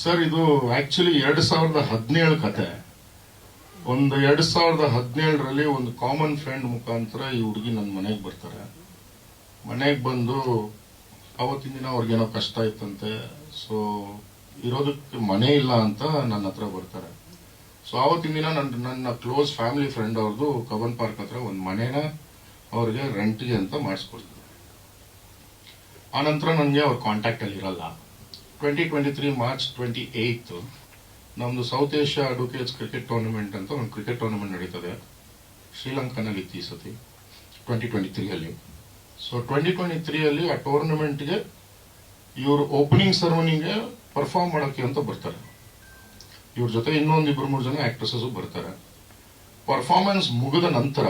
Sir ಇದು actually ಎರಡ್ ಸಾವಿರದ ಹದಿನೇಳು ಕತೆ. ಒಂದು ಎರಡ್ ಸಾವಿರದ ಹದಿನೇಳರಲ್ಲಿ ಒಂದು ಕಾಮನ್ ಫ್ರೆಂಡ್ ಮುಖಾಂತರ ಈ ಹುಡುಗಿ ನನ್ನ ಮನೆಗೆ ಬರ್ತಾರೆ. ಮನೆಗೆ ಬಂದು ಅವತ್ತಿನ ದಿನ ಅವ್ರಿಗೇನೋ ಕಷ್ಟ ಇತ್ತಂತೆ ಸೊ ಇರೋದಕ್ಕೆ ಮನೆ ಇಲ್ಲ ಅಂತ ನನ್ನ ಹತ್ರ ಬರ್ತಾರೆ. ಸೊ ಆವತ್ತಿನ ದಿನ ನನ್ನ ನನ್ನ ಕ್ಲೋಸ್ ಫ್ಯಾಮಿಲಿ ಫ್ರೆಂಡ್ ಅವ್ರದ್ದು ಕಬನ್ ಪಾರ್ಕ್ ಹತ್ರ ಒಂದು ಮನೇನ ಅವ್ರಿಗೆ ರೆಂಟ್ಗೆ ಅಂತ ಮಾಡಿಸ್ಕೊಡ್ತಾರೆ. ಆನಂತರ ನನಗೆ ಅವ್ರ ಕಾಂಟ್ಯಾಕ್ಟಲ್ಲಿ ಇರಲ್ಲ. Twenty twenty three March twenty eight ನಮ್ದು south Asia advocates cricket tournament ಅಂತ ಒಂದು ಕ್ರಿಕೆಟ್ ಟೂರ್ನಮೆಂಟ್ ನಡೀತದೆ. ಶ್ರೀಲಂಕಾನಲ್ಲಿ ಇತ್ತು ಈ ಸತಿ ಟ್ವೆಂಟಿ ಟ್ವೆಂಟಿ ತ್ರೀಯಲ್ಲಿ ಸೊ ಟ್ವೆಂಟಿ ಟ್ವೆಂಟಿ ತ್ರೀಯಲ್ಲಿ ಆ ಟೂರ್ನಮೆಂಟ್ಗೆ ಇವರು ಓಪನಿಂಗ್ ಸೆರೆಮನಿಗೆ ಪರ್ಫಾರ್ಮ್ ಮಾಡೋಕ್ಕೆ ಅಂತ ಬರ್ತಾರೆ. ಇವ್ರ ಜೊತೆ ಇನ್ನೊಂದು ಇಬ್ಬರು ಮೂರು ಜನ ಆಕ್ಟ್ರೆಸಸ್ ಬರ್ತಾರೆ. ಪರ್ಫಾರ್ಮೆನ್ಸ್ ಮುಗಿದ ನಂತರ,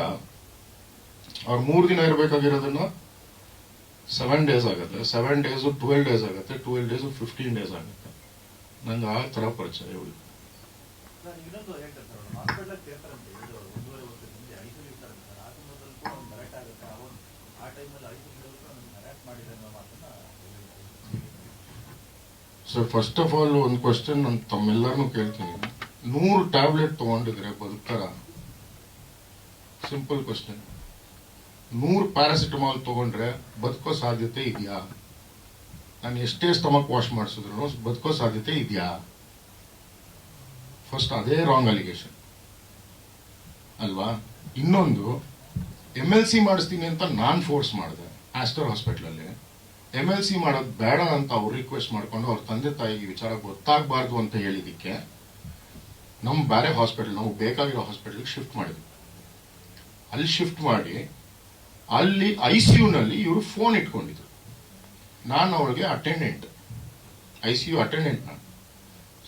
ಅವ್ರು ಮೂರು ದಿನ ಇರಬೇಕಾಗಿರೋದನ್ನ ಸೆವೆನ್ ಡೇಸ್ ಆಗುತ್ತೆ. ಸೆವೆನ್ ಡೇಸ್ ಟ್ವೆಲ್ ಡೇಸ್ ಆಗುತ್ತೆ. ಟ್ವೆಲ್ ಡೇಸ್ ಫಿಫ್ಟೀನ್ ಡೇಸ್ ಆಗುತ್ತೆ. ನಂಗೆ ಆ ಥರ ಪರಿಚಯ ಇವಳು ಸರ್ ಫಸ್ಟ್ ಆಫ್ ಆಲ್ ಒಂದು ಕ್ವಶನ್ ನಾನು ತಮ್ಮೆಲ್ಲರನ್ನೂ ಕೇಳ್ತೀನಿ. ನೂರು ಟ್ಯಾಬ್ಲೆಟ್ ತೊಗೊಂಡಿದ್ರೆ ಬದುಕ್ತಾರ? ಸಿಂಪಲ್ ಕ್ವಶನ್ ನೂರು ಪ್ಯಾರಾಸಿಟಮಾಲ್ ತಗೊಂಡ್ರೆ ಬದುಕೋ ಸಾಧ್ಯತೆ ಇದೆಯಾ? ನಾನು ಎಷ್ಟೇ ಸ್ಟಮಕ್ ವಾಶ್ ಮಾಡಿಸಿದ್ರು ಬದುಕೋ ಸಾಧ್ಯತೆ ಇದೆಯಾ? ಫಸ್ಟ್ ಅದೇ ರಾಂಗ್ ಅಲಿಗೇಷನ್ ಅಲ್ವಾ? ಇನ್ನೊಂದು ಎಂ ಎಲ್ ಸಿ ಮಾಡಿಸ್ತೀನಿ ಅಂತ ನಾನ್ ಫೋರ್ಸ್ ಮಾಡಿದೆ ಆಸ್ಟರ್ ಹಾಸ್ಪಿಟಲ್ ಅಲ್ಲಿ. ಎಂ ಎಲ್ ಸಿ ಮಾಡೋದು ಬೇಡ ಅಂತ ಅವ್ರು ರಿಕ್ವೆಸ್ಟ್ ಮಾಡ್ಕೊಂಡು ಅವ್ರ ತಂದೆ ತಾಯಿಗೆ ವಿಚಾರ ಗೊತ್ತಾಗಬಾರ್ದು ಅಂತ ಹೇಳಿದ್ದಕ್ಕೆ ನಮ್ಮ ಬೇರೆ ಹಾಸ್ಪಿಟಲ್ ನಾವು ಬೇಕಾಗಿರೋ ಹಾಸ್ಪಿಟಲ್ಗೆ ಶಿಫ್ಟ್ ಮಾಡಿದ್ವಿ. ಅಲ್ಲಿ ಶಿಫ್ಟ್ ಮಾಡಿ ಅಲ್ಲಿ ಐ ಸಿ ನಲ್ಲಿ ಇವರು ಫೋನ್ ಇಟ್ಕೊಂಡಿದ್ರು. ನಾನು ಅವಳಿಗೆ attendant I C U attendant ನಾನು.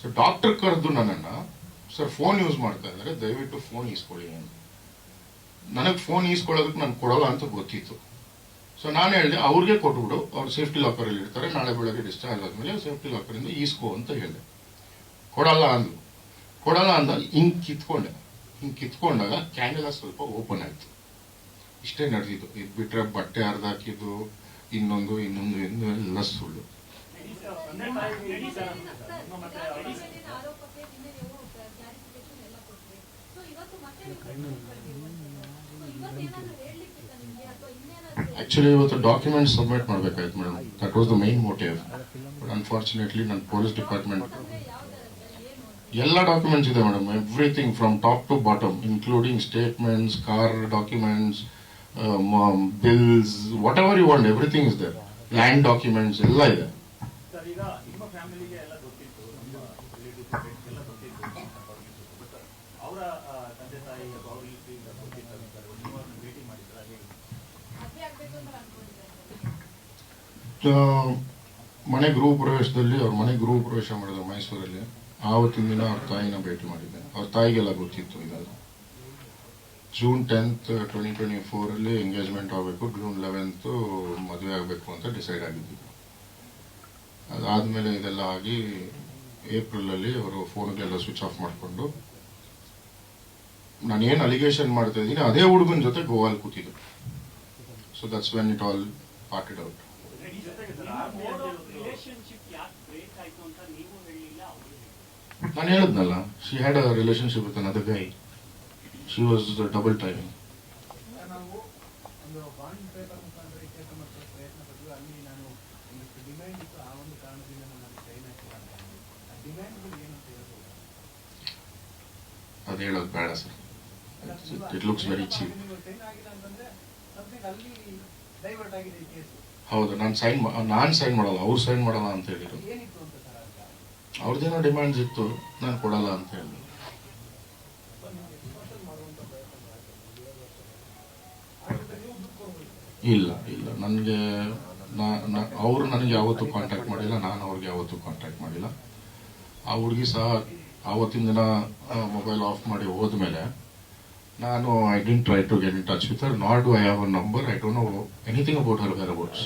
ಸೊ ಡಾಕ್ಟರ್ ಕರೆದು ನನ್ನನ್ನು, ಸರ್ ಫೋನ್ ಯೂಸ್ ಮಾಡ್ತಾ ಇದ್ದಾರೆ, ದಯವಿಟ್ಟು ಫೋನ್ ಈಸ್ಕೊಳ್ಳಿ ಅಂತ. ನನಗೆ ಫೋನ್ ಈಸ್ಕೊಳ್ಳೋದಕ್ಕೆ ನಾನು ಕೊಡೋಲ್ಲ ಅಂತ ಗೊತ್ತಿತ್ತು. ಸೊ ನಾನು ಹೇಳಿದೆ, ಅವ್ರಿಗೆ ಕೊಟ್ಬಿಡು, ಅವ್ರು ಸೇಫ್ಟಿ ಲಾಕರಲ್ಲಿ ಇರ್ತಾರೆ, ನಾಳೆ ಬೆಳಗ್ಗೆ ಡಿಸ್ಚಾರ್ಜ್ ಆದಮೇಲೆ ಸೇಫ್ಟಿ ಲಾಕರಿಂದ ಈಸ್ಕೋ ಅಂತ ಹೇಳಿದೆ. ಕೊಡಲ್ಲ ಅಂದರು ಕೊಡಲ್ಲ ಅಂದಾಗ ಹಿಂಗೆ ಕಿತ್ಕೊಂಡೆ. ಹಿಂಗೆ ಕಿತ್ಕೊಂಡಾಗ ಕ್ಯಾನೆಲ್ಲ ಸ್ವಲ್ಪ ಓಪನ್ ಆಯ್ತು. ಇಷ್ಟೇ ನಡೆದಿದ್ದು. ಇದು ಬಿಟ್ರೆ ಬಟ್ಟೆ ಹರಿದಾಕಿದ್ದು ಇನ್ನೊಂದು ಇನ್ನೊಂದು ಇನ್ನೊಂದು ಎಲ್ಲ ಸುಳ್ಳು. ಸೊ ಇವತ್ತು document submit ಮಾಡ್ಬೇಕಾಯ್ತು madam that was the main motive but unfortunately ನನ್ನ ಪೊಲೀಸ್ ಡಿಪಾರ್ಟ್ಮೆಂಟ್ ಎಲ್ಲ ಡಾಕ್ಯುಮೆಂಟ್ಸ್ ಇದೆ madam everything from top to bottom including statements car documents bills whatever you want everything is there land documents ಎಲ್ಲ ಇದೆ. ಮನೆ ಗೃಹ ಪ್ರವೇಶದಲ್ಲಿ ಅವ್ರ ಮನೆ ಗೃಹ ಪ್ರವೇಶ ಮಾಡಿದ್ರು ಮೈಸೂರಲ್ಲಿ ಆವತ್ತಿನ ದಿನ ಅವ್ರ ತಾಯಿನ ಭೇಟಿ ಮಾಡಿದ್ದೆ. ಅವ್ರ ತಾಯಿಗೆಲ್ಲ ಗೊತ್ತಿತ್ತು ಇದೆಲ್ಲ. ಜೂನ್ ಟೆಂತ್ ಟ್ವೆಂಟಿ ಟ್ವೆಂಟಿ ಫೋರಲ್ಲಿ ಅಲ್ಲಿ ಎಂಗೇಜ್ಮೆಂಟ್ ಆಗಬೇಕು. ಜೂನ್ ಲೆವೆಂತ್ ಮದುವೆ ಆಗಬೇಕು ಅಂತ ಡಿಸೈಡ್ ಆಗಿದ್ವಿ. ಅದಾದಮೇಲೆ ಇದೆಲ್ಲ ಆಗಿ ಏಪ್ರಿಲಲ್ಲಿ ಅವರು ಫೋನ್ಗೆಲ್ಲ ಸ್ವಿಚ್ ಆಫ್ ಮಾಡಿಕೊಂಡು ನಾನು ಏನು ಅಲಿಗೇಷನ್ ಮಾಡ್ತಾ ಇದ್ದೀನಿ ಅದೇ ಹುಡುಗನ ಜೊತೆ ಗೋವಾಲ್ ಕೂತಿದ್ದೆ. So that's when it all parted out ನಾನು ಹೇಳಿದ್ನಲ್ಲ she had a relationship with another guy she was double timing ಅಂದೆ. ಹೇಳೋದು ಬೇಡ sir. It looks very cheap ಹೌದು, ನಾನು ಸೈನ್ ನಾನು ಸೈನ್ ಮಾಡಲ್ಲ, ಅವ್ರು ಸೈನ್ ಮಾಡಲ್ಲ ಅಂತ ಹೇಳಿದ್ರು. ಅವ್ರದ್ದೇನೋ ಡಿಮ್ಯಾಂಡ್ಸ್ ಇತ್ತು, ನಾನು ಕೊಡಲ್ಲ ಅಂತ ಹೇಳಿದ್ರು. ಇಲ್ಲ ಇಲ್ಲ. ನನಗೆ ಅವರು ನನಗೆ ಯಾವತ್ತೂ ಕಾಂಟ್ಯಾಕ್ಟ್ ಮಾಡಿಲ್ಲ, ನಾನು ಅವ್ರಿಗೆ ಯಾವತ್ತೂ ಕಾಂಟ್ಯಾಕ್ಟ್ ಮಾಡಿಲ್ಲ. ಆ ಹುಡುಗಿ ಸಹ ಆವತ್ತಿನ ದಿನ ಮೊಬೈಲ್ ಆಫ್ ಮಾಡಿ ಹೋದ್ಮೇಲೆ ನಾನು I didn't try to get in touch with her not I have a number I don't know anything about her whereabouts